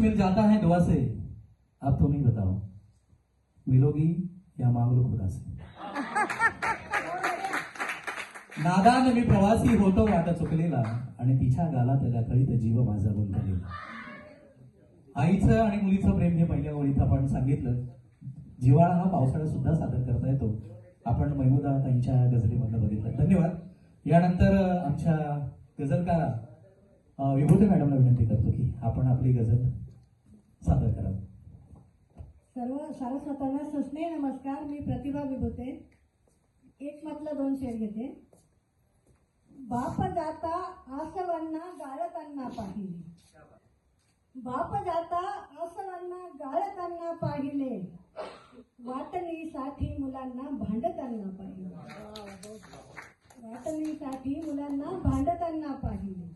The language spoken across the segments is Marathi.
मिल जाता है दुआ से। आप तो नहीं बताओ। मिलोगी या मांग लो खुदा से? नादान मी प्रवासी होतो वाटा चुकलेला आणि तिच्या गाला त्याला कळीत जीव माझा गुंतलेला आईचं आणि मुलीचं प्रेम हे पहिल्या ओळीत आपण सांगितलं. जिवाळा हा पावसाळ्यात सुद्धा सादर करता येतो. आपण मैमुदा त्यांच्या गझलीमधलं बघितलं. धन्यवाद. यानंतर आमच्या गझलकार विभूती मॅडमला विनंती करतो की आपण आपली गझल सादर करावं सर्व सारस्वतांना सस्नेह नमस्कार मी प्रतिभा विभूते. एक मधलं दोन शेर घेते. बाप जाता आसवांना गाळताना पाहिले. बाप जाता आसवांना गाळताना पाहिले. वाटणीसाठी मुलांना भांडताना पाहिले. वाटणीसाठी मुलांना भांडताना पाहिले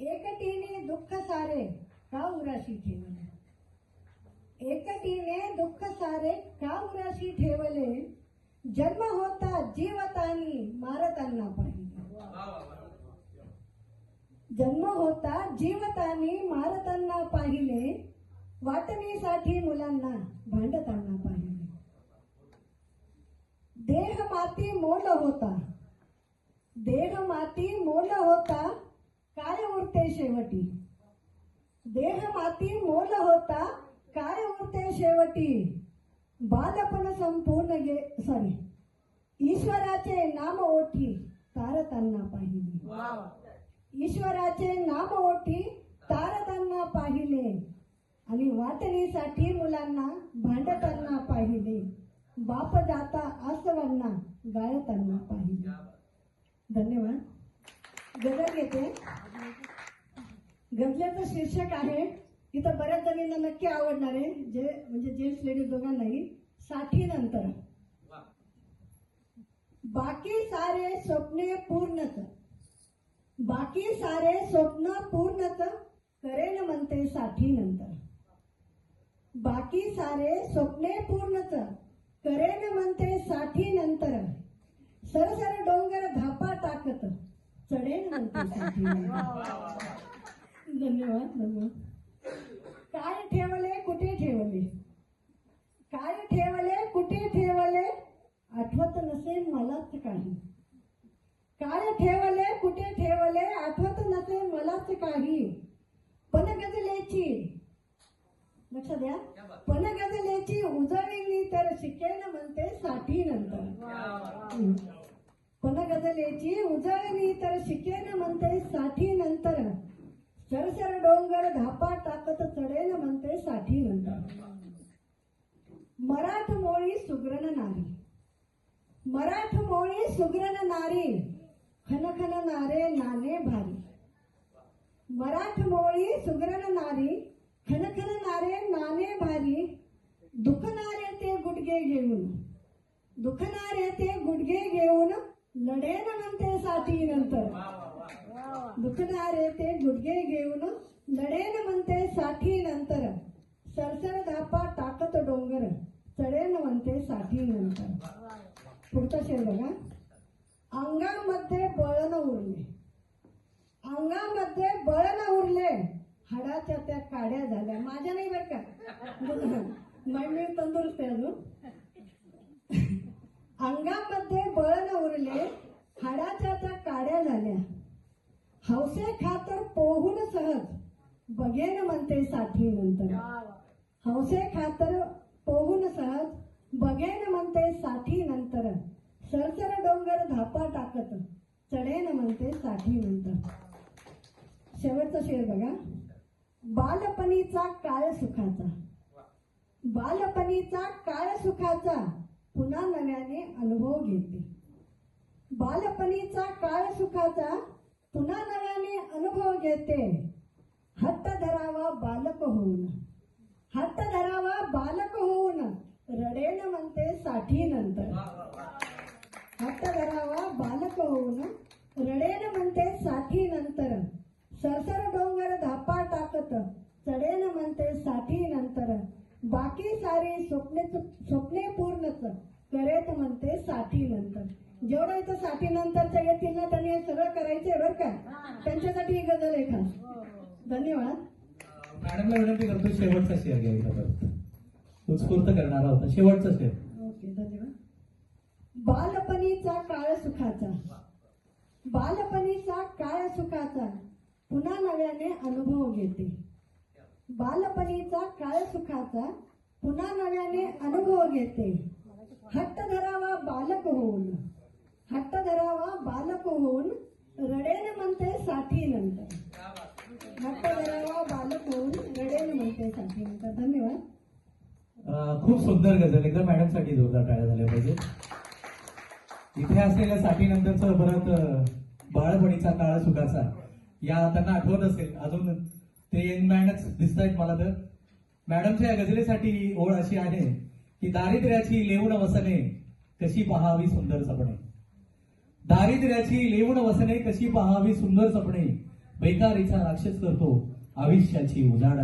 एकटीने दुःख सारे का उराशी ठेवले. एकटीने दुःख सारे का उराशी ठेवले. जन्म होता जीवतानी मारताना पाहिले. जन्म होता जीवतानी मारताना पाहिले. वाटणीसाठी मुलांना भांडताना पाहिले. देह माती मोल होता. देह माती मोल होता. काय उरते शेवटी? देह माती मोल होता काय उरते शेवटी? बालपण संपूर्ण गे सॉरी ईश्वराचे नाम ओठी तारताना पाहिले. ईश्वराचे नाम ओठी तारताना पाहिले. आणि वाटणीसाठी मुलांना भांडताना पाहिले. बाप जाता आसवांना गाळताना पाहिले. धन्यवाद. गजल घेते. गजलेचं शीर्षक आहे इथं बऱ्याच जणींना नक्की आवडणार आहे जे म्हणजे जेंट्स लेडीज दोघांनाही साठी नंतर. बाकी सारे स्वप्ने पूर्णच. बाकी सारे स्वप्न पूर्णच करेन म्हणते साठी नंतर. बाकी सारे स्वप्ने पूर्णच करेन म्हणते साठी नंतर. सरसर डोंगर धापा टाकत चढेन म्हणते साठी नंतर. धन्यवाद धन्यवाद काय ठेवले कुठे ठेवले? काय ठेवले कुठे ठेवले? आठवत नसेल मलाच काही. काय ठेवले कुठे ठेवले आठवत नसेल मलाच काही. पण गजलेची लक्ष द्या पण गजलेची उजळणी तर शिकेन म्हणते साठी नंतर. पण गजलेची उजळणी तर शिकेन म्हणते साठी नंतर. सरसर डोंगर धापा टाकत चढेल म्हणते साठी नंतर मराठ मोळी सुग्रण नारी. मराठ मोळी सुग्रण नारी. खनखन नारे नाने भारी. मराठ मोळी सुग्रण नारी. खनखन नारे नाने भारी. दुखणारे ते गुडगे घेऊन. दुखणारे ते गुडगे घेऊन लढेन म्हणते साठी नंतर. दुखणारे ते गुडघे घेऊन लढेन म्हणते साठी नंतर. सरसर धापा टाकत डोंगर. चढेन म्हणते साठी नंतर. पुढचा शेर बघा. अंगामध्ये बळन उरले. अंगामध्ये बळन उरले. हाडाच्या त्या काड्या झाल्या. माझ्या नाही बरं का मी तंदुरुस्त आहे अजून अंगामध्ये बळ न उरले हाडाच्या त्या काड्या झाल्या खातर पोहून सहज. बघेन म्हणते साठी नंतर. हौसे खातर पोहून सहज. बघेन म्हणते साठी नंतर. सरसर डोंगर धापा टाकत. चढेन म्हणते साठी नंतर. शेवटचा शेर बघा. बालपणीचा काळ सुखाचा. बालपणीचा काळ सुखाचा. पुन्हा नव्याने अनुभव घेते. बालपणीचा काळ सुखाचा. पुन्हा नव्याने अनुभव घेते. हट्ट धरावा बालक होऊन. हट्ट धरावा बालक होऊन. रडेन म्हणते साठी नंतर. हट्ट धरावा बालक होऊन. रडेन म्हणते साठी नंतर. सरसर डोंगर धापा टाकत. चढेन म्हणते साठी नंतर. बाकी सारी स्वप्ने स्वप्ने पूर्णच. करेत म्हणते साठी नंतर. जेवढं इथं साठी नंतरच्या येतील ना त्यांनी हे सगळं करायचंय बरं का? त्यांच्यासाठी ही गजल आहे खास. मॅडमला विनंती करतो शेवटचा शेअर घ्यायचा परत. उत्स्फूर्त करणारा होता शेवटचा शेअर ओके धन्यवाद. बालपणीचा काळ सुखाचा. बालपणीचा काळ सुखाचा. पुन्हा नव्याने अनुभव घेते. बालपणीचा काळ सुखाचा. पुन्हा नव्याने अनुभव घेते. हट्ट धरावा बालक होऊन. हट्ट धरावा बालक होऊन रडेन म्हणते साठी नंतर हट्ट धरावा बालक होऊन रडेन म्हणते साठी नंतर धन्यवाद खूप सुंदर गझल एकदा मॅडमसाठी जोरदार टाळ्या झाल्या पाहिजे इथे असलेल्या साठी नंतरच परत बाळपणीचा काळा सुखाचा. या त्यांना आठवत असेल. अजून ते यंग मॅनच दिसत आहेत मला तर. मॅडमच्या या गजलेसाठी ओळ अशी आहे की दारिद्र्याची लेवून वसने कशी पहावी सुंदर सपणे दारिद्र्याची लेवण वसने कशी पहावी सुंदर सपणे बेकारीचा राक्षस करतो आयुष्याची उजाड